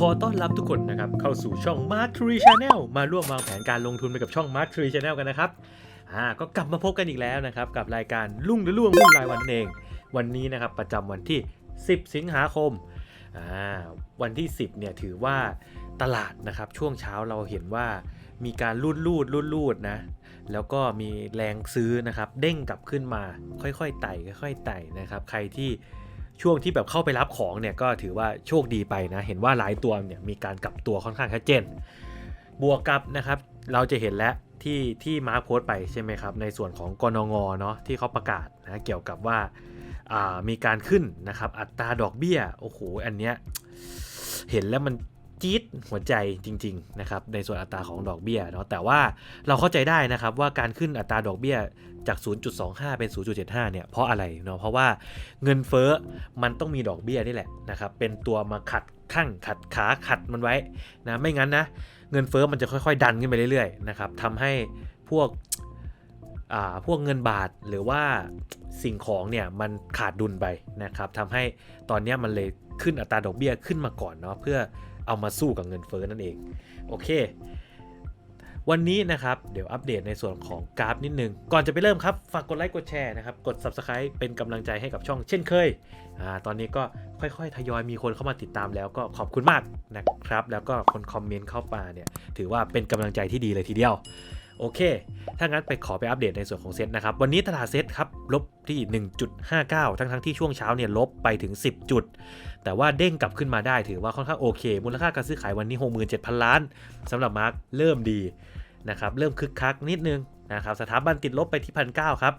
ขอต้อนรับทุกคนนะครับ เข้าสู่ช่อง Mark Tree Channel มาร่วมวางแผนการลงทุนไปกับช่อง Mark Tree Channel กันนะครับอ่าก็กลับมาพบกันอีกแล้วนะครับ กับรายการลุ่งหรือล่วงหุ้นรายวันเอง วันนี้นะครับประจำวันที่ 10 สิงหาคมอ่าวันที่ 10เนี่ยถือว่าตลาดนะครับช่วงเช้าเราเห็นว่ามีการลูดลูดลูดลูดนะแล้วก็มีแรงซื้อนะครับ เด้งกลับขึ้นมาค่อยๆไต่ค่อยๆไต่นะครับ ใครที่ ช่วงที่แบบเข้าไปรับของเนี่ยก็ถือว่าโชคดีไปนะ เห็นว่าหลายตัวเนี่ยมีการกลับตัวค่อนข้างชัดเจน บวกกับนะครับเราจะเห็นแล้วที่ที่มาร์คโพสต์ไปใช่ไหมครับ ในส่วนของกนงเนาะที่เขาประกาศนะเกี่ยวกับว่าอ่ามีการขึ้นนะครับอัตราดอกเบี้ยโอ้โหอันเนี้ยเห็นแล้วมัน จี๊ดหัวใจจริง ๆ นะครับ ในส่วนอัตราของดอกเบี้ยเนาะแต่ว่าเราเข้าใจได้นะครับว่าการขึ้นอัตราดอกเบี้ยจาก 0.25 เป็น 0.75 เนี่ย เพราะอะไรเนาะเพราะว่าเงินเฟ้อมันต้องมีดอกเบี้ยนี่แหละนะครับเป็นตัวมาขัดข้างขัดขาขัดมันไว้นะไม่งั้นนะเงินเฟ้อมันจะค่อยๆ ดันขึ้นไปเรื่อยๆนะครับทำให้พวกอ่าพวกเงินบาทหรือว่าสิ่งของเนี่ยมันขาดดุลไปนะครับทำให้ตอนนี้มันเลยขึ้นอัตราดอกเบี้ยขึ้นมาก่อนเนาะเพื่อ เอามาสู้กับเงินเฟ้อนั่นเอง โอเค วันนี้นะครับ เดี๋ยวอัปเดตในส่วนของกราฟนิดนึง ก่อนจะไปเริ่มครับ ฝากกดไลค์กดแชร์นะครับ กด Subscribe เป็นกำลังใจให้กับช่องเช่นเคยอ่าตอนนี้ก็ค่อยๆ ทยอยมีคนเข้ามาติดตามแล้วก็ขอบคุณมากนะครับ แล้วก็คนคอมเมนต์เข้ามาเนี่ยถือว่าเป็นกำลังใจที่ดีเลยทีเดียว โอเค ถ้างั้นไปขอไปอัปเดตในส่วนของเซ็ตนะครับ วันนี้ตลาดเซ็ตครับลบที่ 1.59 ทั้งทั้งๆที่ช่วงเช้าเนี่ยลบไปถึง 10 จุด แต่ว่าเด้งกลับขึ้นมาได้ถือว่าค่อนข้างโอเค มูลค่าการซื้อขายวันนี้ 67,000 ล้านสำหรับมาร์กเริ่มดีนะครับ เริ่มคึกคักนิดนึงนะครับ สถาบันติดลบไปที่พันเครับ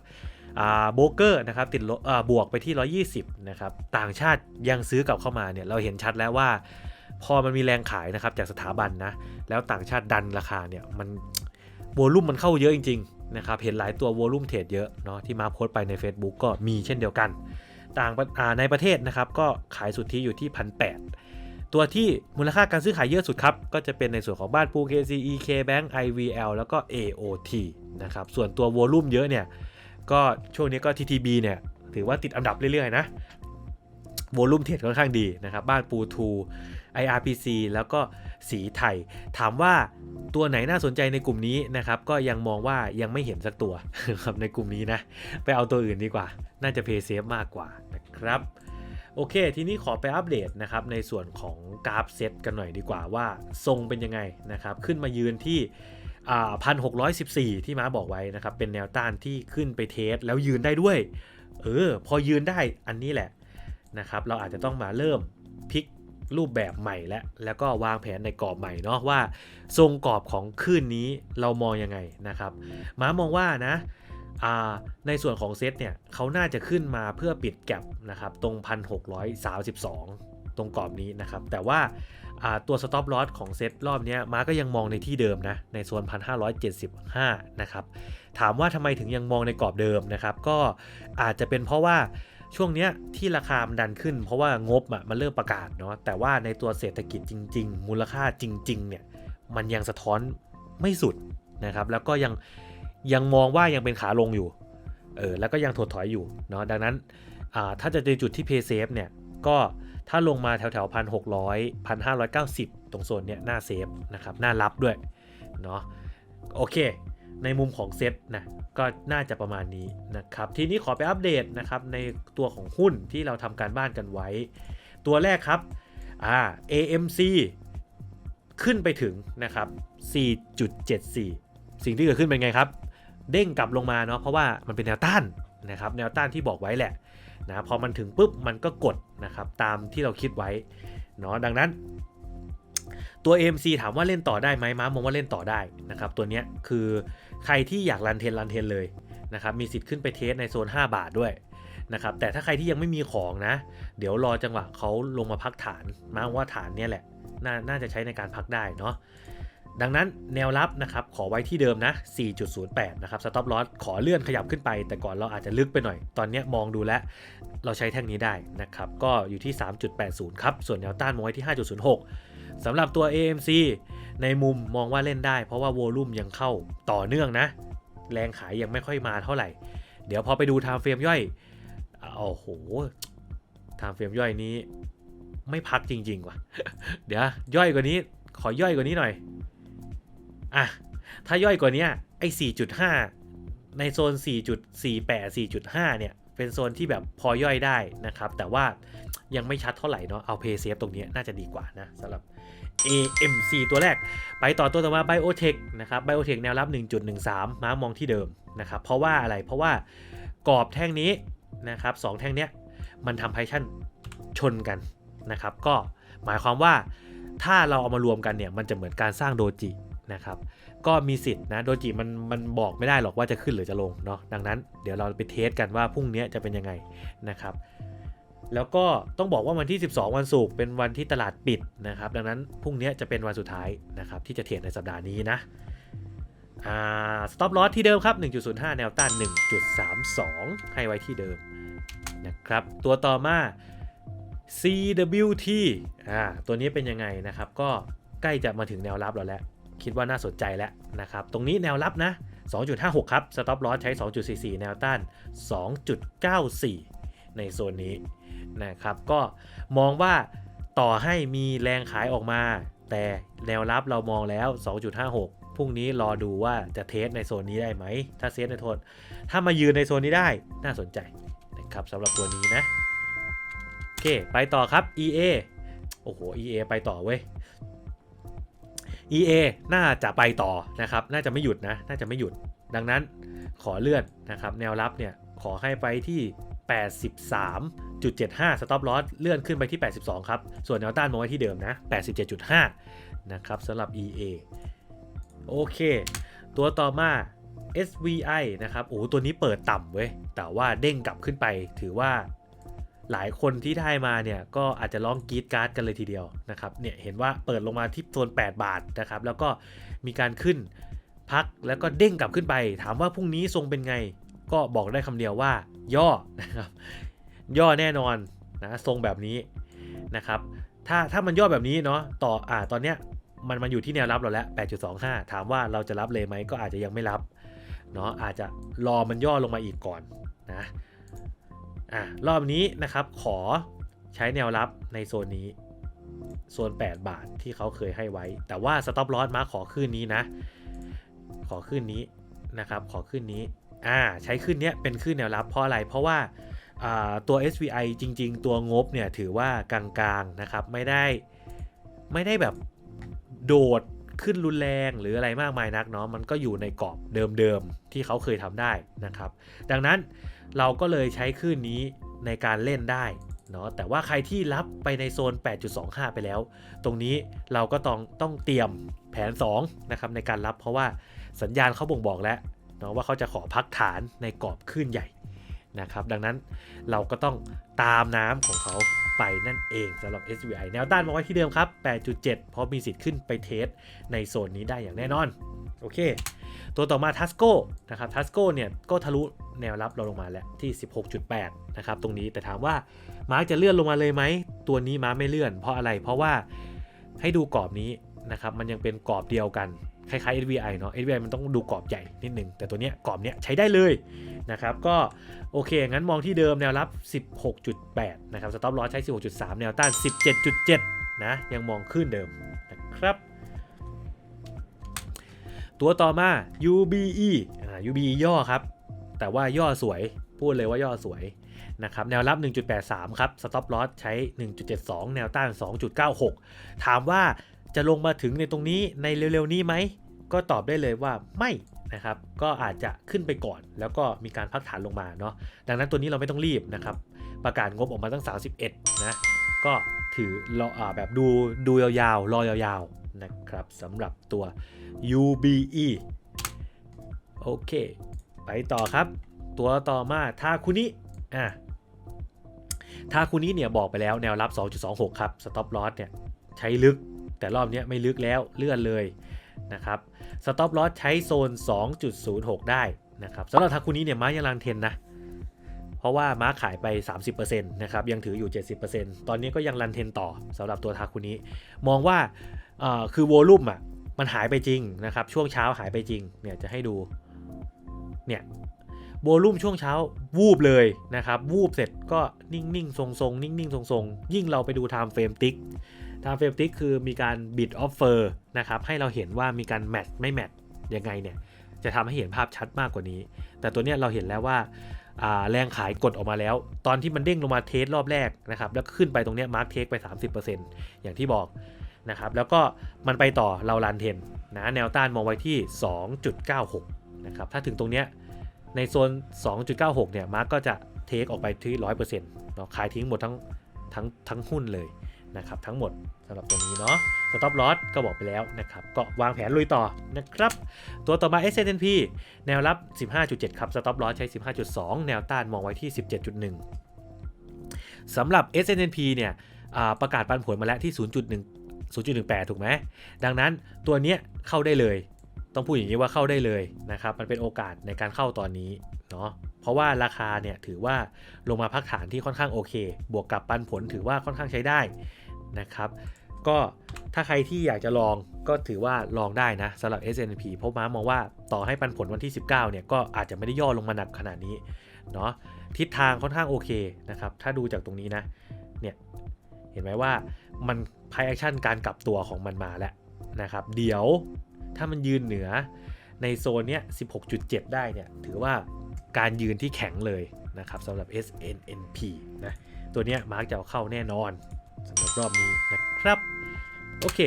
โบเกอร์นะครับติดลบบวกไปที่ 120 นะครับ ต่างชาติยังซื้อกลับเข้ามาเนี่ยเราเห็นชัดแล้วว่า พอมันมีแรงขายนะครับจากสถาบันนะ แล้วต่างชาติดันราคาเนี่ยมัน โวลุ่มมันเข้าเยอะจริงๆนะครับ เห็นหลายตัวโวลุ่มเทรดเยอะเนาะที่มาโพสต์ไปใน Facebook ก็มีเช่นเดียวกัน ต่างาในประเทศนะครับก็ขายสุทธิอยู่ที่พันแตัวที่มูลค่าการซื้อขายเยอะสุดครับ ก็จะเป็นในส่วนของบ้านปู KCE KBank IVL แล้วก็ AOT นะครับ ส่วนตัวโวลุ่มเยอะเนี่ย ก็ช่วงนี้ก็ TTB เนี่ย ถือว่าติดอันดับเรื่อยๆนะโวลุ่มเทรดค่อนข้างดีนะครับ บ้านปูทู IRPC แล้วก็ สีไทย ถามว่าตัวไหนน่าสนใจในกลุ่มนี้นะครับก็ยังมองว่ายังไม่เห็นสักตัวครับในกลุ่มนี้นะ ไปเอาตัวอื่นดีกว่า น่าจะเพย์เซฟมากกว่านะครับโอเค ทีนี้ขอไปอัปเดตนะครับในส่วนของกราฟเซตกันหน่อยดีกว่าว่าทรงเป็นยังไงนะครับ ขึ้นมายืนที่พันหกร้อยสิบสี่ที่ม้าบอกไว้นะครับ เป็นแนวต้านที่ขึ้นไปเทส แล้วยืนได้ด้วย เออ พอยืนได้อันนี้แหละนะครับ เราอาจจะต้องมาเริ่มพลิก รูปแบบใหม่แล้วแล้วก็วางแผนในกรอบใหม่เนาะว่า ทรงกรอบของคืนนี้เรามองยังไงนะครับม้ามองว่านะในส่วนของเซตเนี่ยเขาน่าจะขึ้นมาเพื่อปิดแก็บนะครับตรง 1,632 ตรงกรอบนี้นะครับ แต่ว่าตัว stop loss ของเซตรอบนี้มาก็ยังมองในที่เดิมนะในโซน 1,575 นะครับ ถามว่าทำไมถึงยังมองในกรอบเดิมนะครับ ก็อาจจะเป็นเพราะว่า ช่วงนี้ที่ราคามันดันขึ้น เพราะว่างบอะมันเริ่มประกาศเนาะแต่ว่าในตัวเศรษฐกิจจริง ๆ มูลค่าจริง ๆ เนี่ยมันยังสะท้อนไม่สุดนะครับ แล้วก็ยังยังมองว่ายังเป็นขาลงอยู่เออแล้วก็ยังถดถอยอยู่เนาะดังนั้นถ้าจะในจุดที่เพย์เซฟเนี่ยก็ถ้าลงมาแถวแถวพันหกร้อยพันห้าร้อยเก้าสิบตรงโซนเนี้ยน้าเซฟนะครับน้ารับด้วยเนาะโอเค ในมุมของเซตนะก็น่าจะประมาณนี้นะครับทีนี้ขอไปอัปเดตนะครับในตัวของหุ้นที่เราทำการบ้านกันไว้ ตัวแรกครับอ่า AMC ขึ้นไปถึงนะครับ 4.74 สิ่งที่เกิดขึ้นเป็นไงครับ เด้งกลับลงมาเนาะเพราะว่ามันเป็นแนวต้านนะครับแนวต้านที่บอกไว้แหละนะพอมันถึงปุ๊บมันก็กดนะครับตามที่เราคิดไว้เนาะดังนั้น ตัว AMC ถามว่าเล่นต่อได้ไหมม้ามองว่าเล่นต่อได้นะครับ ตัวนี้คือใครที่อยากรันเทนรันเทนเลยนะครับ มีสิทธิ์ขึ้นไปเทสในโซน 5 บาทด้วยนะครับ แต่ถ้าใครที่ยังไม่มีของนะ เดี๋ยวรอจังหวะเขาลงมาพักฐาน มาว่าฐานเนี่ยแหละนน่าจะใช้ในการพักได้เนาะ ดังนั้นแนวรับนะครับขอไว้ที่เดิมนะ 4.08 นะครับ สต็อปลอสขอเลื่อนขยับขึ้นไป แต่ก่อนเราอาจจะลึกไปหน่อย ตอนนี้มองดูแล้ว เราใช้แท่งนี้ได้นะครับ ก็อยู่ที่ 3.80 ครับ ส่วนแนวต้านมองไว้ที่ 5.06 สำหรับตัว AMC ในมุมมองว่าเล่นได้ เพราะว่าโวลุ่มยังเข้าต่อเนื่องนะ แรงขายยังไม่ค่อยมาเท่าไหร่ เดี๋ยวพอไปดูไทม์เฟรมย่อยโอ้โหไทม์เฟรมย่อยนี้ ไม่พักจริงๆว่ะ เดี๋ยวย่อยกว่านี้ ขอย่อยกว่านี้หน่อยอะถ้าย่อยกว่านี้ไอ้4.5 ในโซน 4.48 4.5 เนี่ย เป็นโซนที่แบบพอย่อยได้นะครับ แต่ว่ายังไม่ชัดเท่าไหร่เนาะเอาเพย์เซฟตรงนี้น่าจะดีกว่านะสำหรับ AMC ตัวแรก ไปต่อตัวต่อมา Biotech นะครับ Biotech แนวรับ 1.13 ม้ามองที่เดิมนะครับ เพราะว่าอะไร เพราะว่ากรอบแท่งนี้นะครับสองแท่งเนี้ยมันทำไพชั่นชนกันนะครับ ก็หมายความว่าถ้าเราเอามารวมกันเนี่ย มันจะเหมือนการสร้างโดจินะครับ ก็มีสิทธิ์นะโดจิมันมันบอกไม่ได้หรอกว่าจะขึ้นหรือจะลงเนาะ ดังนั้นเดี๋ยวเราไปเทสกันว่าพรุ่งนี้จะเป็นยังไงนะครับ แล้วก็ต้องบอกว่าวันที่ 12 วันศุกร์เป็นวันที่ตลาดปิดนะครับ ดังนั้นพรุ่งนี้จะเป็นวันสุดท้ายนะครับที่จะเทรดในสัปดาห์นี้นะอ่า stop loss ที่เดิมครับ 1.05 แนวต้าน 1.32 ให้ไว้ที่เดิมนะครับ ตัวต่อมา CWT อ่าตัวนี้เป็นยังไงนะครับ ก็ใกล้จะมาถึงแนวรับเราแล้ว คิดว่าน่าสนใจแล้วนะครับ ตรงนี้แนวรับนะ 2.56 ครับ stop loss ใช้ 2.44 แนวต้าน 2.94 ในโซนนี้ นะครับ ก็มองว่าต่อให้มีแรงขายออกมา แต่แนวรับเรามองแล้ว 2.56 พรุ่งนี้รอดูว่าจะเทสในโซนนี้ได้ไหม ถ้าเทสในโทนถ้ามายืนในโซนนี้ได้น่าสนใจนะครับสำหรับตัวนี้นะ โอเค ไปต่อครับ EA โอ้โห EA ไปต่อเว้ย EA น่าจะไปต่อนะครับ น่าจะไม่หยุดนะ น่าจะไม่หยุด ดังนั้นขอเลื่อนนะครับ แนวรับเนี่ย ขอให้ไปที่ 87.5 stop loss เลื่อนขึ้นไปที่ 82 ครับ ส่วนแนวต้านมองไว้ที่เดิมนะ 87.5 นะครับสำหรับ EA โอเค ตัวต่อมา SVI นะครับ โอ้ตัวนี้เปิดต่ำเว้ย แต่ว่าเด้งกลับขึ้นไป ถือว่าหลายคนที่ได้มาเนี่ยก็อาจจะร้องกรีดการ์ดกันเลยทีเดียวนะครับ เนี่ยเห็นว่าเปิดลงมาที่โซน 8 บาทนะครับ แล้วก็มีการขึ้นพักแล้วก็เด้งกลับขึ้นไป ถามว่าพรุ่งนี้ทรงเป็นไง ก็บอกได้คำเดียวว่า ย่อนะครับ ย่อแน่นอนนะทรงแบบนี้นะครับถ้าถ้ามันย่อแบบนี้เนาะต่ออ่าตอนเนี้ยมันมันอยู่ที่แนวรับเราแล้ว 8.25 ถามว่าเราจะรับเลยไหมก็อาจจะยังไม่รับเนาะอาจจะรอมันย่อลงมาอีกก่อนนะอะรอบนี้นะครับขอใช้แนวรับในโซนนี้โซน 8 บาทที่เขาเคยให้ไว้ แต่ว่า stop loss มาขอขึ้นนี้นะ ขอขึ้นนี้นะครับ ขอขึ้นนี้อ่าใช้ขึ้นเนี้ยเป็นขึ้นแนวรับเพราะอะไรเพราะว่า ตัว SVI จริง ๆ ตัวงบเนี่ยถือว่ากลางๆนะครับไม่ได้ไม่ได้แบบโดดขึ้นรุนแรงหรืออะไรมากมายนักเนาะมันก็อยู่ในกรอบเดิมๆที่เขาเคยทำได้นะครับ ดังนั้นเราก็เลยใช้ขึ้นนี้ในการเล่นได้เนาะแต่ว่าใครที่รับไปในโซน 8.25 ไปแล้ว ตรงนี้เราก็ต้องต้องเตรียมแผน2นะครับในการรับเพราะว่าสัญญาณเขาบ่งบอกแล้วเนาะว่าเขาจะขอพักฐานในกรอบขึ้นใหญ่ นะครับ ดังนั้นเราก็ต้องตามน้ำของเขาไปนั่นเองสำหรับ SVI แนวต้านมาไว้ที่เดิมครับ 8.7 เพราะมีสิทธิ์ขึ้นไปเทสในโซนนี้ได้อย่างแน่นอน โอเค ตัวต่อมาทัสโก้นะครับทัสโก้เนี่ยก็ทะลุแนวรับเราลงมาแล้วที่ 16.8 นะครับ ตรงนี้แต่ถามว่ามาร์กจะเลื่อนลงมาเลยไหม ตัวนี้มาร์กไม่เลื่อน เพราะอะไรเพราะว่าให้ดูกรอบนี้นะครับมันยังเป็นกรอบเดียวกัน คล้ายๆ SVI เนาะ SVI มันต้องดูกรอบใหญ่นิดนึง แต่ตัวเนี้ยกรอบเนี้ยใช้ได้เลยนะครับ ก็โอเค งั้นมองที่เดิมแนวรับ 16.8 นะครับ สต็อปลอสใช้ 16.3 แนวต้าน 17.7 นะ ยังมองขึ้นเดิมนะครับ ตัวต่อมา UBE อ่า UBE ย่อครับ แต่ว่าย่อสวย พูดเลยว่าย่อสวยนะครับแนวรับ 1.83 ครับ สต็อปลอสใช้ 1.72 แนวต้าน 2.96 ถามว่า จะลงมาถึงในตรงนี้ในเร็วๆนี้ไหม ก็ตอบได้เลยว่าไม่นะครับ ก็อาจจะขึ้นไปก่อน แล้วก็มีการพักฐานลงมาเนาะ ดังนั้นตัวนี้เราไม่ต้องรีบนะครับ ประกาศงบออกมาตั้ง 31 นะ ก็ถือรออแบบดูดูยาวๆ รอยาวๆ นะครับสำหรับตัว UBE โอเค ไปต่อครับ ตัวต่อมาทาคุนิอะทาคุนิเนี่ยบอกไปแล้วแนวรับ 2.26 ครับ stop loss เนี่ยใช้ลึก แต่รอบนี้ไม่ลึกแล้วเลื่อนเลยนะครับ stop loss ใช้โซน 2.06 ได้นะครับสำหรับทาคุนิเนี่ยม้ายังรันเทนนะ เพราะว่าม้าขายไป 30%นะครับยังถืออยู่ 70%ตอนนี้ก็ยังรันเทนต่อสำหรับตัวทาคุนิมองว่าคือโวลุ่มอะมันหายไปจริงนะครับช่วงเช้าหายไปจริงเนี่ยจะให้ดูเนี่ยโวลุ่มช่วงเช้าวูบเลยนะครับวูบเสร็จก็นิ่งๆ ทรงๆ นิ่งๆ ทรงๆ ยิ่งเราไปดูไทม์เฟรมติ๊ก time frame tick time frame tick คือมีการ bid offer นะครับให้เราเห็นว่ามีการแมทไม่แมทยังไงเนี่ยจะทำให้เห็นภาพชัดมากกว่านี้ แต่ตัวเนี้ยเราเห็นแล้วว่าแรงขายกดออกมาแล้ว ตอนที่มันเด้งลงมาเทสรอบแรกนะครับแล้วก็ขึ้นไปตรงเนี้ยมาร์กเทคไป 30%อย่างที่บอกนะครับแล้วก็มันไปต่อเราลันเทนนะแนวต้านมองไว้ที่ 2.96นะครับถ้าถึงตรงเนี้ยในโซน 2.96เนี่ยมาร์กก็จะเทคออกไปที่ 100%เนาะขายทิ้งหมดทั้งทั้งทั้งหุ้นเลย นะครับทั้งหมดสำหรับตัวนี้เนาะสต็อปลอสก็บอกไปแล้วนะครับ ก็วางแผนลุยต่อนะครับ ตัวต่อมา S&P แนวรับ 15.7 ครับ stop loss ใช้ 15.2 แนวต้านมองไว้ที่ 17.1สำหรับ S&P เนี่ยอ่าประกาศปันผลมาแล้วที่ 0.1 0.18 ถูกไหม ดังนั้นตัวเนี้ยเข้าได้เลย ต้องพูดอย่างนี้ว่าเข้าได้เลยนะครับ มันเป็นโอกาสในการเข้าตอนนี้เนาะ เพราะว่าราคาเนี่ยถือว่าลงมาพักฐานที่ค่อนข้างโอเค บวกกับปันผลถือว่าค่อนข้างใช้ได้นะครับ ก็ถ้าใครที่อยากจะลองก็ถือว่าลองได้นะสำหรับ S&P เพราะม้ามองว่าต่อให้ปันผลวันที่ 19เนี่ยก็อาจจะไม่ได้ย่อลงมาหนักขนาดนี้เนาะทิศทางค่อนข้างโอเคนะครับ ถ้าดูจากตรงนี้นะเนี่ยเห็นไหมว่ามันพายแอคชั่นการกลับตัวของมันมาแล้วนะครับ เดี๋ยว ถ้ามันยืนเหนือในโซนเนี้ย 16.7 ได้เนี่ย ถือว่าการยืนที่แข็งเลยนะครับสำหรับ SNNP นะ ตัวเนี้ยมาร์กจะเอาเข้าแน่นอนสำหรับรอบนี้นะครับ โอเค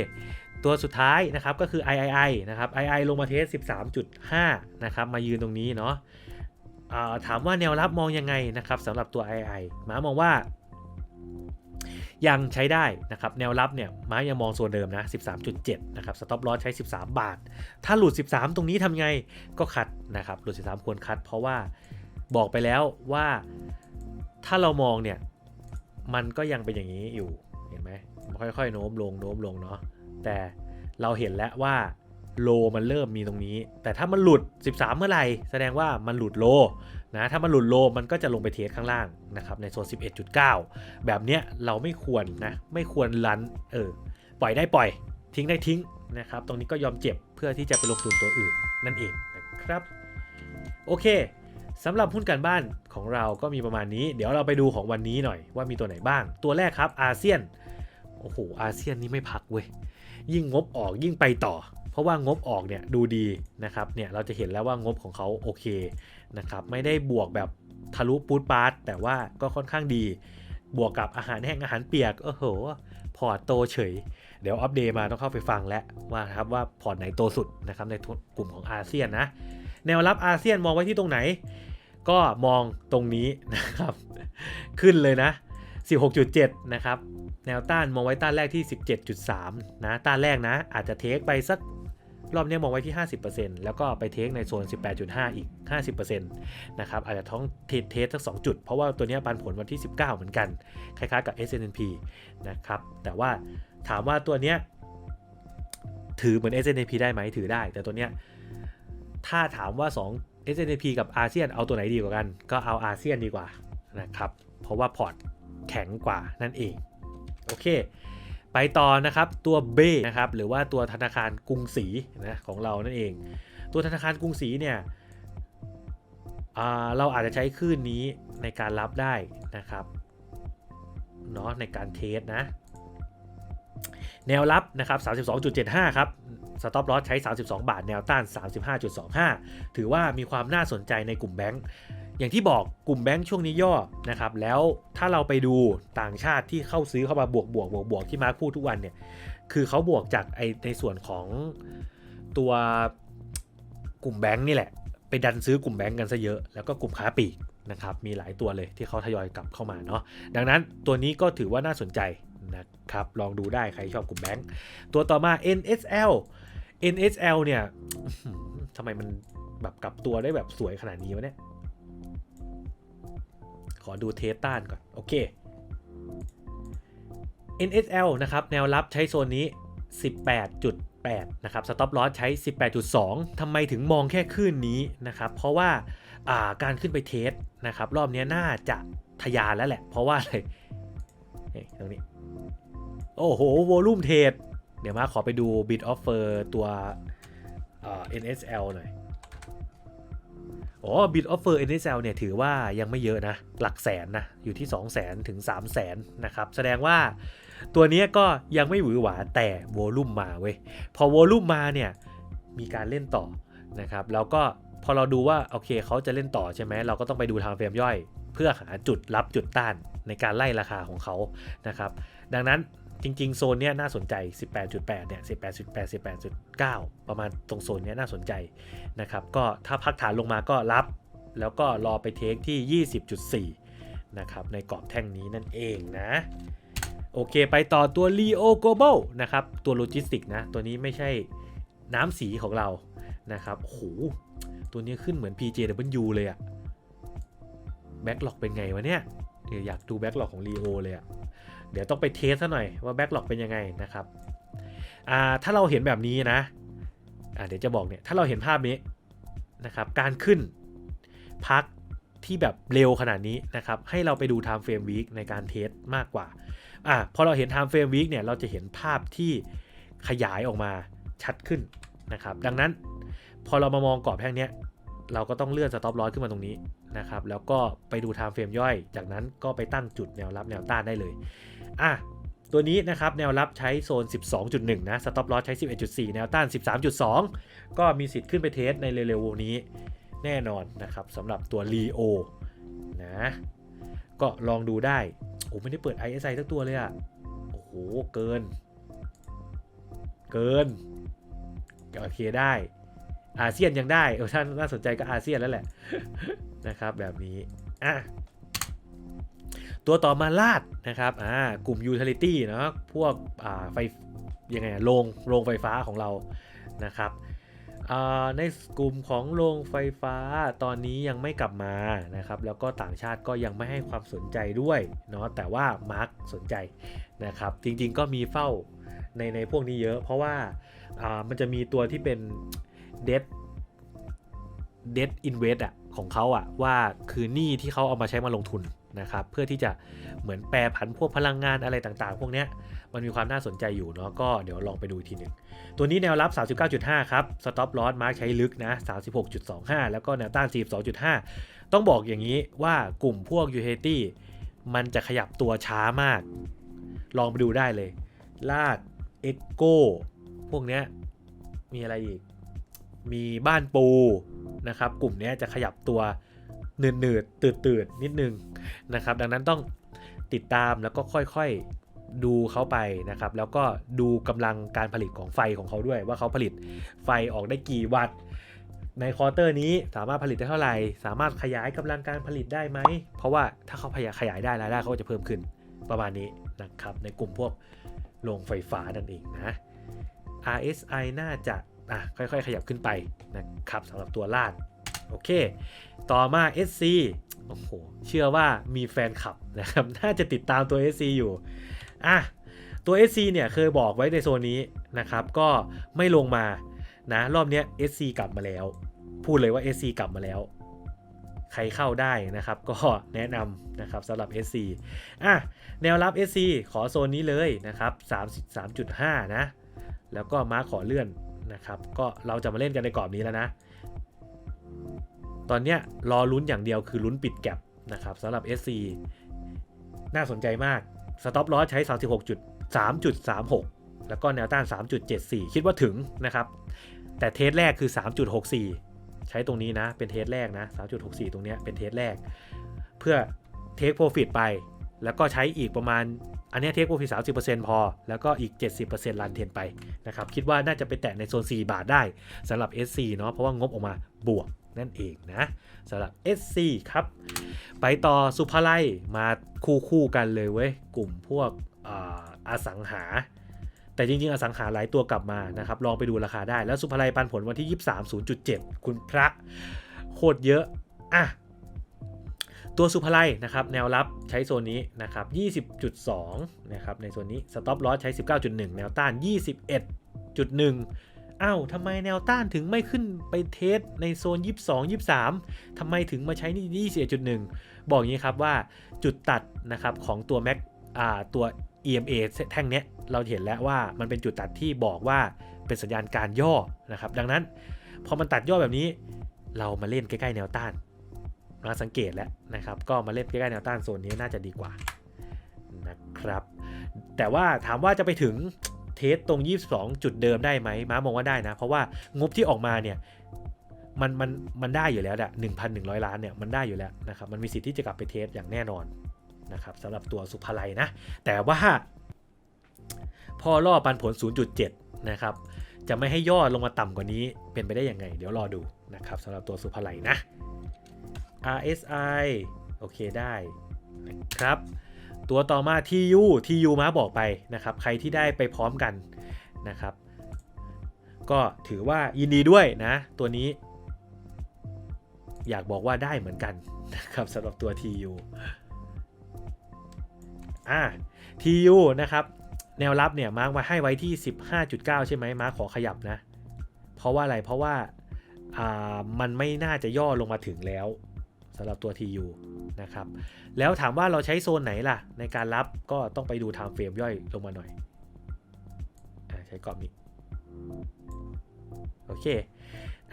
ตัวสุดท้ายนะครับก็คือ III นะครับ II ลงมาเทส 13.5 นะครับ มายืนตรงนี้เนาะถามว่าแนวรับมองยังไงนะครับสำหรับตัว II หมามองว่า ยังใช้ได้นะครับแนวรับเนี่ยม้ายังมองโซนเดิมนะ13.7นะครับสต็อปลอสใช้ 13 บาท ถ้าหลุด 13 ตรงนี้ทำไงก็คัดนะครับหลุด 13 ควรคัด เพราะว่าบอกไปแล้วว่าถ้าเรามองเนี่ยมันก็ยังเป็นอย่างนี้อยู่เห็นไหมค่อยๆโน้มลงโน้มลงเนาะแต่เราเห็นแล้วว่าโลมันเริ่มมีตรงนี้ แต่ถ้ามันหลุด 13 เมื่อไหร่แสดงว่ามันหลุดโล นะถ้ามันหลุดโลมันก็จะลงไปเทสข้างล่างนะครับในโซน 11.9 แบบเนี้ยเราไม่ควรนะไม่ควรลันเออปล่อยได้ปล่อยทิ้งได้ทิ้งนะครับตรงนี้ก็ยอมเจ็บเพื่อที่จะไปลงทุนตัวอื่นนั่นเองนะครับโอเคสำหรับหุ้นการบ้านของเราก็มีประมาณนี้ เดี๋ยวเราไปดูของวันนี้หน่อยว่ามีตัวไหนบ้าง ตัวแรกครับอาเซียนโอ้โหอาเซียนนี่ไม่พักเว้ยยิ่งงบออกยิ่งไปต่อ เพราะว่างบออกเนี่ยดูดีนะครับเนี่ยเราจะเห็นแล้วว่างบของเขาโอเคนะครับไม่ได้บวกแบบทะลุปูดปาร์ตแต่ว่าก็ค่อนข้างดี บวกกับอาหารแห้งอาหารเปียกโอ้โห พอร์ตโตเฉย เดี๋ยวอัปเดตมาต้องเข้าไปฟังแล้วว่าครับว่าพอร์ตไหนโตสุดนะครับในกลุ่มของอาเซียนนะแนวรับอาเซียนมองไว้ที่ตรงไหน ก็มองตรงนี้นะครับ ขึ้นเลยนะ 16.7 นะครับ แนวต้านมองไว้ต้านแรกที่ 17.3 นะ ต้านแรกนะ อาจจะเทคไปสัก รอบนี้มองไว้ที่ 50%แล้วก็ไปเทคในโซน 18.5 อีก 50%นะครับอาจจะท้องเทสเทสสัก2จุด เพราะว่าตัวนี้ปันผลวันที่ 19 เหมือนกัน คล้ายๆกับ S&P นะครับแต่ว่าถามว่าตัวเนี้ยถือเหมือน S&P ได้ไหมถือได้ แต่ตัวเนี้ยถ้าถามว่า 2 S&P กับอาเซียนเอาตัวไหนดีกว่ากัน ก็เอาอาเซียนดีกว่านะครับเพราะว่าพอร์ตแข็งกว่านั่นเองโอเค ไปต่อนะครับตัวเบนะครับหรือว่าตัวธนาคารกรุงศรีนะของเรานั่นเอง ตัวธนาคารกรุงศรีเนี่ยเราอาจจะใช้คลื่นนี้ในการรับได้นะครับเนาะในการเทสนะ แนวรับนะครับ 32.75 ครับสต็อปลอสใช้ 32 บาท แนวต้าน 35.25 ถือว่ามีความน่าสนใจในกลุ่มแบงก์ อย่างที่บอกกลุ่มแบงก์ช่วงนี้ย่อนะครับแล้วถ้าเราไปดูต่างชาติที่เข้าซื้อเข้ามาบวกบวกบวกบวกที่มาร์คพูดทุกวันเนี่ยคือเขาบวกจากไอในส่วนของตัวกลุ่มแบงก์นี่แหละ ไปดันซื้อกลุ่มแบงก์กันซะเยอะแล้วก็กลุ่มค้าปลีกนะครับมีหลายตัวเลยที่เขาทยอยกลับเข้ามาเนาะดังนั้นตัวนี้ก็ถือว่าน่าสนใจนะครับลองดูได้ใครชอบกลุ่มแบงก์ตัวต่อมา NSL NSL เนี่ยทำไมมันแบบกลับตัวได้แบบสวยขนาดนี้วะเนี่ย ขอดูเทสต้านก่อน โอเค NSL นะครับ แนวรับใช้โซนนี้ 18.8 นะครับ สต็อปลอสใช้ 18.2 ทำไมถึงมองแค่คลื่นนี้นะครับ เพราะว่าาการขึ้นไปเทสนะครับ รอบนี้น่าจะทะยานแล้วแหละ เพราะว่าอะไรตรงนี้ โอ้โหวอลุ่มเทรดเดี๋ยวมาขอไปดู bid offer ตัว NSL หน่อย อ๋อ bid offer NSL เอ็นเเนี่ยถือว่ายังไม่เยอะนะ หลักแสนนะ อยู่ที่ 2 0 0 0 0 0ถึง3 0 0 0 0 0นะครับ แสดงว่าตัวนี้ก็ยังไม่หวือหวาแต่โวลุ่มมาเว้ย พอโวลุ่มมาเนี่ยมีการเล่นต่อนะครับ แล้วก็พอเราดูว่าโอเคเขาจะเล่นต่อใช่ไหมเราก็ต้องไปดูทางเฟรมย่อย เพื่อหาจุดรับจุดต้านในการไล่ราคาของเขานะครับ ดังนั้น จริง ๆ โซนเนี้ยน่าสนใจ 18.8 เนี่ย 18.8 18.9 ประมาณตรงโซนเนี้ยน่าสนใจนะครับ ก็ถ้าพักฐานลงมาก็รับ แล้วก็รอไปเทคที่ 20.4 นะครับ ในกรอบแท่งนี้นั่นเองนะ โอเคไปต่อตัว Leo Global นะครับ ตัวโลจิสติกนะ ตัวนี้ไม่ใช่น้ำสีของเรา นะครับโหตัวนี้ขึ้นเหมือน PJW เลยอะแบ็กหลอกเป็นไงวะเนี่ยเดี๋ยวอยากดูแบ็กหลอกของ Leo เลยอะ เดี๋ยวต้องไปเทสซะหน่อยว่าแบ็กหลอกเป็นยังไงนะครับอ่าถ้าเราเห็นแบบนี้นะอ่าเดี๋ยวจะบอกเนี่ยถ้าเราเห็นภาพนี้นะครับการขึ้นพักที่แบบเร็วขนาดนี้นะครับให้เราไปดู time frame week ในการเทสมากกว่าอะพอเราเห็น time frame week เนี่ยเราจะเห็นภาพที่ขยายออกมาชัดขึ้นนะครับดังนั้นพอเรามามองกรอบแท่งเนี้ยเราก็ต้องเลื่อน stop loss ขึ้นมาตรงนี้นะครับแล้วก็ไปดู time frame ย่อย จากนั้นก็ไปตั้งจุดแนวรับแนวต้านได้เลย อะตัวนี้นะครับแนวรับใช้โซน 12.1 นะ stop loss ใช้ 11.4 แนวต้าน 13.2 ก็มีสิทธิ์ขึ้นไปเทสในเร็วๆนี้แน่นอนนะครับสำหรับตัว Leo นะก็ลองดูได้ โอ้ไม่ได้เปิด ISI ทั้งตัวเลยอะโอ้โห เกิน เกิน โอเคได้ อาเซียนยังได้เออท่านน่าสนใจก็อาเซียนแล้วแหละ นะครับแบบนี้ อะ ตัวต่อมาลาดนะครับอ่ากลุ่ม Utility เนาะพวกอ่าไฟยังไงโรงโรงไฟฟ้าของเรานะครับอ่าในกลุ่มของโรงไฟฟ้าตอนนี้ยังไม่กลับมานะครับ แล้วก็ต่างชาติก็ยังไม่ให้ความสนใจด้วยเนาะแต่ว่ามาร์กสนใจนะครับ จริงๆก็มีเฝ้าในในพวกนี้เยอะ เพราะว่าอ่ามันจะมีตัวที่เป็น debt debt invest อะของเขาอะว่าคือหนี้ที่เขาเอามาใช้มาลงทุน นะครับเพื่อที่จะเหมือนแปรผันพวกพลังงานอะไรต่างๆ พวกเนี้ยมันมีความน่าสนใจอยู่เนาะก็เดี๋ยวลองไปดูทีหนึ่งตัวนี้แนวรับ 39.5 ครับ stop loss mark ใช้ลึกนะ 36.25 แล้วก็แนวต้าน 42.5 ต้องบอกอย่างนี้ว่ากลุ่มพวก utility มันจะขยับตัวช้ามาก ลองไปดูได้เลยลาด Echo พวกเนี้ยมีอะไรอีก มีบ้านปูนะครับ กลุ่มนี้จะขยับตัวหนืดหนืดๆตืดตืดๆนิดนึง นะครับ ดังนั้นต้องติดตามแล้วก็ค่อยๆดูเขาไปนะครับ แล้วก็ดูกำลังการผลิตของไฟของเขาด้วย ว่าเขาผลิตไฟออกได้กี่วัตต์ในควอเตอร์นี้สามารถผลิตได้เท่าไหร่ สามารถขยายกำลังการผลิตได้ไหม เพราะว่าถ้าเขาพยายขยายได้รายได้เขาก็จะเพิ่มขึ้นประมาณนี้นะครับ ในกลุ่มพวกโรงไฟฟ้านั่นเองนะ RSI น่าจะอะค่อยๆ ขยับขึ้นไปนะครับสำหรับตัวลาด โอเค ต่อมา SC โอ้โห เชื่อว่ามีแฟนคลับนะครับ น่าจะติดตามตัว SC อยู่อะตัว SC เนี่ยเคยบอกไว้ในโซนนี้นะครับ ก็ไม่ลงมานะรอบนี้ SC กลับมาแล้ว พูดเลยว่า SC กลับมาแล้ว ใครเข้าได้นะครับ ก็แนะนำนะครับสำหรับ SC อะแนวรับ SC ขอโซนนี้เลยนะครับ33.5 นะ แล้วก็มาขอเลื่อนนะครับ ก็เราจะมาเล่นกันในกรอบนี้แล้วนะ ตอนเนี้ยรอลุ้นอย่างเดียวคือลุ้นปิดแก็บนะครับสำหรับ SC น่าสนใจมาก Stop Loss ใช้ 36.3.36 แล้วก็แนวต้าน 3.74 คิดว่าถึงนะครับ แต่เทสแรกคือ 3.64 ใช้ตรงนี้นะ เป็นเทสแรกนะ 3.64 ตรงเนี้ยเป็นเทสแรก เพื่อเทคโปรฟิตไป แล้วก็ใช้อีกประมาณ อันนี้เทคโปรฟิต30%พอ แล้วก็อีก 70%รันเทนไปนะครับ คิดว่าน่าจะไปแตะในโซน 4 บาทได้สำหรับ SC เนาะเพราะว่างบออกมาบวก นั่นเองนะสำหรับ SC ครับ ไปต่อสุภาลัยมาคู่คู่กันเลยเว้ย กลุ่มพวกอาสังหา แต่จริงๆ อสังหาหลายตัวกลับมานะครับ ลองไปดูราคาได้แล้วสุภาลัยปันผลวันที่ 23 0.7 คุณพระโคตรเยอะอะตัวสุภาลัยนะครับ แนวรับใช้โซนนี้นะครับ 20.2 นะครับ ในโซนนี้ stop loss ใช้ 19.1 แนวต้าน 21.1 อ้าวทำไมแนวต้านถึงไม่ขึ้นไปเทสในโซน 22 23ทำไมถึงมาใช้นี่21.1 บอกอย่างนี้ครับว่าจุดตัดนะครับของตัว Mac อ่าตัว EMA แท่งเนี้ยเราเห็นแล้วว่ามันเป็นจุดตัดที่บอกว่าเป็นสัญญาณการย่อนะครับ ดังนั้นพอมันตัดย่อแบบนี้ เรามาเล่นใกล้ๆแนวต้านมาสังเกตแล้วนะครับ ก็มาเล่นใกล้ๆแนวต้านโซนนี้น่าจะดีกว่านะครับ แต่ว่าถามว่าจะไปถึง เทสตรง 22 จุดเดิมได้ไหมม้ามองว่าได้นะ เพราะว่างบที่ออกมาเนี่ยมันมันมันได้อยู่แล้วอะ1,100ล้านเนี่ยมันได้อยู่แล้วนะครับมันมีสิทธิ์ที่จะกลับไปเทสอย่างแน่นอนนะครับสำหรับตัวสุภาลัยนะ แต่ว่าพอล่อปันผล 0.7 นะครับ จะไม่ให้ย่อลงมาต่ำกว่านี้เป็นไปได้ยังไง เดี๋ยวรอดูนะครับสำหรับตัวสุภาลัยนะ RSI โอเคได้นะครับ ตัวต่อมา TU TU มาบอกไปนะครับ ใครที่ได้ไปพร้อมกันนะครับ ก็ถือว่ายินดีด้วยนะ ตัวนี้ อยากบอกว่าได้เหมือนกันนะครับสำหรับตัว TU อ่า TU นะครับ แนวรับเนี่ยมาร์กมาให้ไว้ที่ 15.9 ใช่ไหมมาร์กขอขยับนะ เพราะว่าอะไรเพราะว่าอ่ามันไม่น่าจะย่อลงมาถึงแล้ว สำหรับตัว TU นะครับ แล้วถามว่าเราใช้โซนไหนล่ะ ในการรับก็ต้องไปดู time frame ย่อยลงมาหน่อยอใช้กรอบนี้ โอเค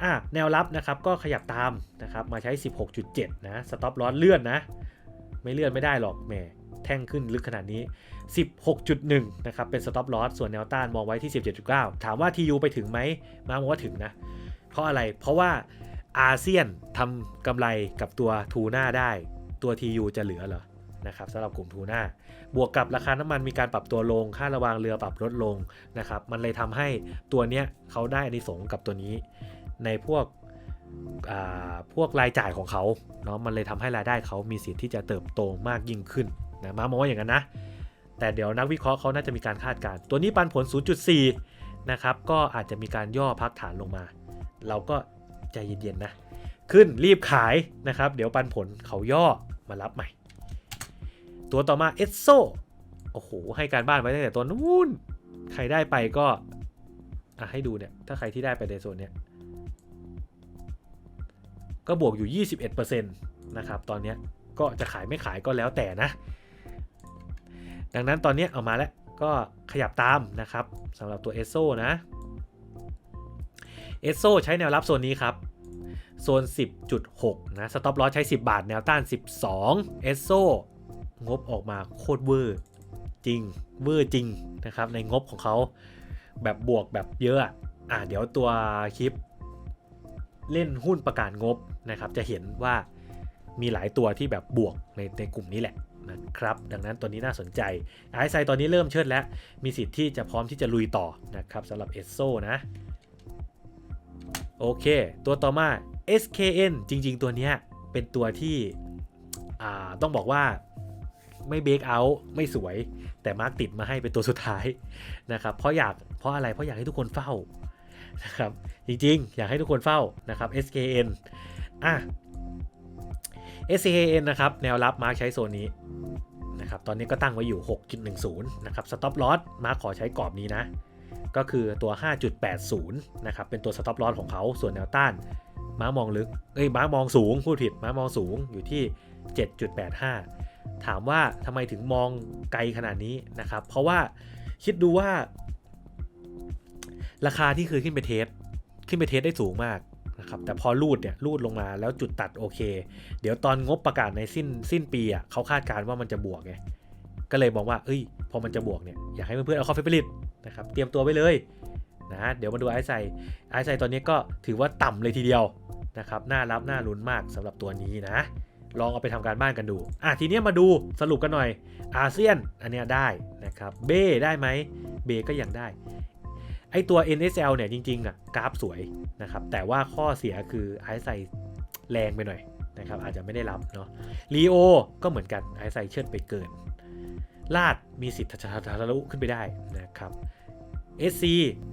อะแนวรับนะครับก็ขยับตามนะครับ มาใช้ 16.7 นะ stop loss เลื่อนนะ ไม่เลื่อนไม่ได้หรอกแหมแท่งขึ้นลึกขนาดนี้ 16.1 นะครับ เป็น stop loss ส่วนแนวต้านมองไว้ที่ 17.9 ถามว่า TU ไปถึงไหมมามองว่าถึงนะ เพราะอะไรเพราะว่า อาเซียนทำกำไรกับตัวทูน่าได้ ตัว TU จะเหลือเหรอนะครับสำหรับกลุ่มทูน่าบวกกับราคาน้ำมันมีการปรับตัวลง ค่าระวางเรือปรับลดลงนะครับ มันเลยทำให้ตัวเนี้ยเขาได้อานิสงกับตัวนี้ ในพวกอาพวกรายจ่ายของเขาเนาะมันเลยทำให้รายได้เขามีสิทธิ์ที่จะเติบโตมากยิ่งขึ้นนะมามองว่าอย่างนั้นนะ แต่เดี๋ยวนักวิเคราะห์เขาน่าจะมีการคาดการณ์ตัวนี้ปันผล 0.4 นะครับ ก็อาจจะมีการย่อพักฐานลงมา เราก็ ใจเย็นๆนะ ขึ้นรีบขายนะครับ เดี๋ยวปันผลเขาย่อมารับใหม่ ตัวต่อมาเอสโซโอ้โห ให้การบ้านไว้ตั้งแต่ตัวนู้น ใครได้ไปก็อะให้ดูเนี่ย ถ้าใครที่ได้ไปในโซนเนี้ย ก็บวกอยู่ 21%นะครับ ตอนเนี้ยก็จะขายไม่ขายก็แล้วแต่นะ ดังนั้นตอนนี้เอามาแล้วก็ขยับตามนะครับสำหรับตัวเอสโซนะ เอสโซใช้แนวรับโซนนี้ครับโซน 10.6 นะสต็อปลอสใช้ 10 บาท แนวต้าน 12 เอสโซงบออกมาโคตรเวอร์จริง เวอร์จริงนะครับ ในงบของเขาแบบบวกแบบเยอะอะอะเดี๋ยวตัวคลิป เล่นหุ้นประกาศงบนะครับ จะเห็นว่ามีหลายตัวที่แบบบวกในในกลุ่มนี้แหละนะครับ ดังนั้นตัวนี้น่าสนใจไอซ์ไซตอนนี้เริ่มเชิดแล้ว มีสิทธิ์ที่จะพร้อมที่จะลุยต่อนะครับสำหรับเอสโซนะ โอเค ตัวต่อมา SKN จริง ๆ ตัวเนี้ยเป็นตัวที่ต้องบอกว่าไม่เบรกเอาท์ไม่สวย แต่มาร์กติดมาให้เป็นตัวสุดท้ายนะครับเพราะอยากเพราะอะไรเพราะอยากให้ทุกคนเฝ้านะครับจริงๆ อยากให้ทุกคนเฝ้านะครับ SKN อะ SKN นะครับแนวรับมาร์กใช้โซนนี้นะครับตอนนี้ก็ตั้งไว้อยู่ 6.10 นะครับ stop loss มาร์กขอใช้กรอบนี้นะ ก็คือตัว 5.80 นะครับ เป็นตัว stop loss ของเขา ส่วนแนวต้าน ม้ามองลึก เอ้ย ม้ามองสูง พูดผิด ม้ามองสูงอยู่ที่ 7.85 ถามว่าทำไมถึงมองไกลขนาดนี้นะครับ เพราะว่าคิดดูว่า ราคาที่เคยขึ้นไปเทส ขึ้นไปเทสได้สูงมากนะครับ แต่พอรูดเนี่ย รูดลงมาแล้วจุดตัดโอเค เดี๋ยวตอนงบประกาศในสิ้นสิ้นปีอะเขาคาดการณ์ว่ามันจะบวกไง ก็เลยบอกว่า เอ้ย พอมันจะบวกเนี่ย อยากให้เพื่อนๆเอาเข้าไปผลิต นะครับเตรียมตัวไว้เลยนะเดี๋ยวมาดูไอซ์ไซไอซ์ไซตอนนี้ก็ถือว่าต่ำเลยทีเดียวนะครับน่ารับน่าลุ้นมากสำหรับตัวนี้นะ ลองเอาไปทำการบ้านกันดูอะทีนี้มาดูสรุปกันหน่อยอาเซียนอันเนี้ยได้นะครับเบได้ไหมเบก็ยังได้ไอตัว NSL เนี่ยจริงๆอะกราฟสวยนะครับแต่ว่าข้อเสียคือไอซ์ไซแรงไปหน่อยนะครับอาจจะไม่ได้รับเนาะลีโอก็เหมือนกันไอซ์ไซเชิดไปเกินลาดมีสิทธิ์ทะลุขึ้นไปได้นะครับ SC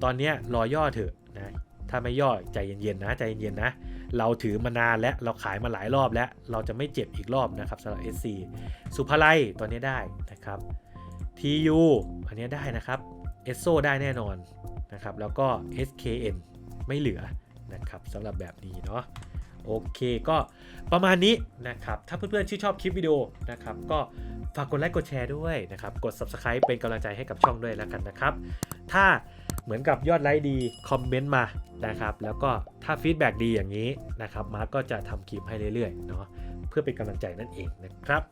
ตอนนี้รอย่อเถอะนะถ้าไม่ย่อใจเย็นๆนะใจเย็นๆนะ เราถือมานานและเราขายมาหลายรอบแล้ว เราจะไม่เจ็บอีกรอบนะครับสำหรับ SC สุภาลัยตอนนี้ได้นะครับ TU อันนี้ได้นะครับ ESSO ได้แน่นอนนะครับ แล้วก็ SKN ไม่เหลือนะครับสำหรับแบบนี้เนาะ โอเคก็ประมาณนี้นะครับ ถ้าเพื่อนๆชื่นชอบคลิปวิดีโอนะครับก็ฝากกดไลค์กดแชร์ด้วยนะครับ กด Subscribe เป็นกำลังใจให้กับช่องด้วยแล้วกันนะครับ ถ้าเหมือนกับยอดไลค์ดีคอมเมนต์มานะครับ แล้วก็ถ้าฟีดแบ็ดีอย่างนี้นะครับมาร์กก็จะทำคลิปให้เรื่อยๆเนาะเพื่อเป็นกำลังใจนั่นเองนะครับ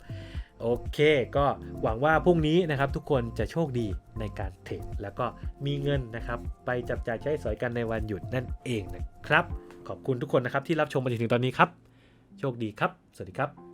โอเค ก็หวังว่าพรุ่งนี้นะครับทุกคนจะโชคดีในการเทรดแล้วก็มีเงินนะครับ ไปจับจ่ายใช้สอยกันในวันหยุดนั่นเองนะครับ ขอบคุณทุกคนนะครับที่รับชมมาจนถึงตอนนี้ครับ โชคดีครับ สวัสดีครับ